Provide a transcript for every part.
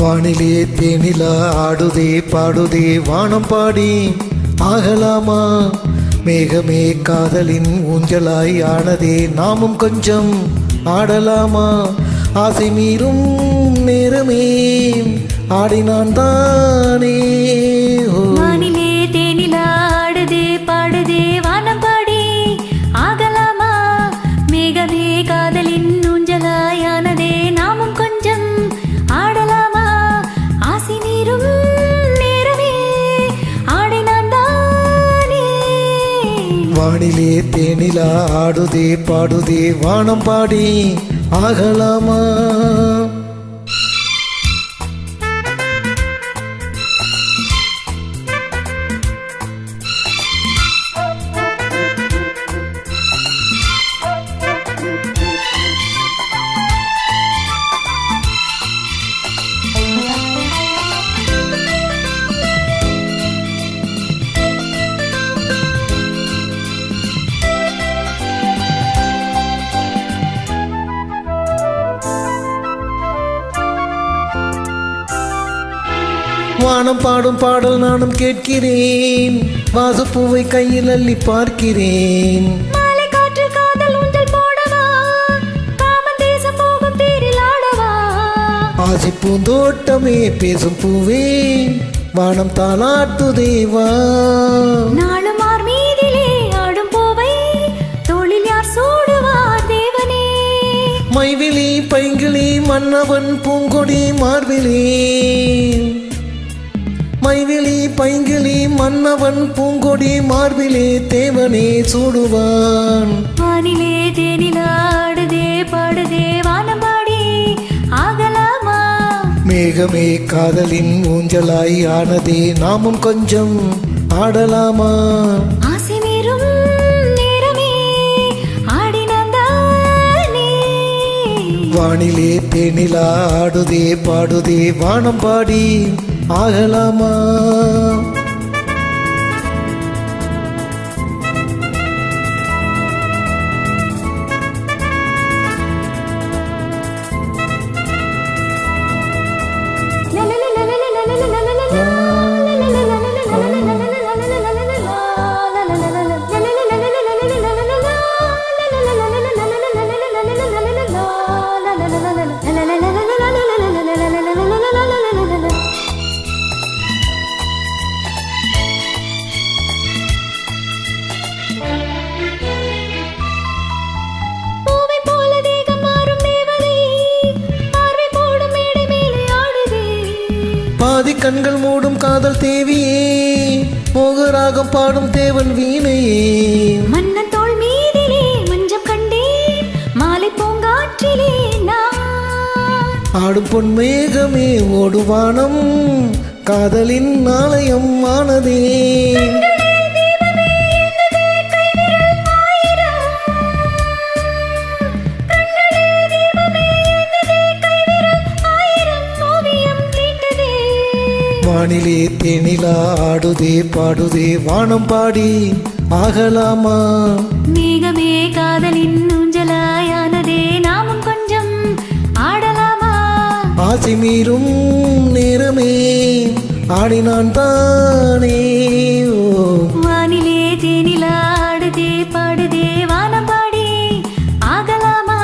வானிலே தேனிலா ஆடுதே பாடுதே வானம் பாடி. ஆகலாமா? மேகமே காதலின் ஊஞ்சலாய் ஆனதே நாமும் கொஞ்சம் ஆடலாமா? ஆசை மீறும் நேரமே ஆடினான் தானே. வானிலே தேனிலா ஆடுதே பாடுதே வானம் பாடி ஆகலாமா? வானம் பாடும் பாடல் நானும் கேட்கிறேன். வாசப்பூவை கையில் அள்ளி பார்க்கிறேன். ஆசி பூந்தோட்டமே பேசும் பூவே வானம் தாளாட்டு தேவா. நாளும் ஆர் மீதிலே ஆடும் போவை தோளில் யார் சூடுவார் தேவனே? மைவிழி பைங்கிளி மன்னவன் பூங்கொடி மார்பிலே மைவிழி பைங்கிளி மன்னவன் பூங்கொடி மார்பிலே தேவனே சூடுவான். வானிலே தேனில் ஆடுதே பாடுதே வானம் பாடி ஆகலாமா? மேகமே காதலின் ஊஞ்சலாய் ஆனதே நாமும் கொஞ்சம் ஆடலாமா? வானிலே தேனிலா ஆடுதே பாடுதே வானம் பாடி ஆகலாமா? பாதி கண்கள் மூடும் காதல் தேவியே. மோகராகம் பாடும் தேவன் வீணையே. மன்னன் தோள் மீதிலே மஞ்சம் கண்டேன். மாலை பூங்காற்றிலே ஆடும் பொன் மேகமே ஓடுவானம். காதலின் ஆலயம் ஆனதே. வானிலே தேனிலா ஆடுதே பாடுதே வானம் பாடி ஆகலாமா? மேகமே காதலின் ஊஞ்சலாயானதே நாமும் கொஞ்சம் ஆடலாமா? ஆசை மீறும் நேரமே ஆடினான் தானே ஓ. வானிலே தேனிலா ஆடுதே பாடுதே வானம் பாடி ஆகலாமா?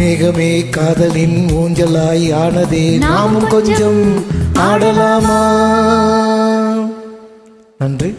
மேகமே காதலின் ஊஞ்சலாய் ஆனதே நாமும் கொஞ்சம் ஆடலாமா நன்றி.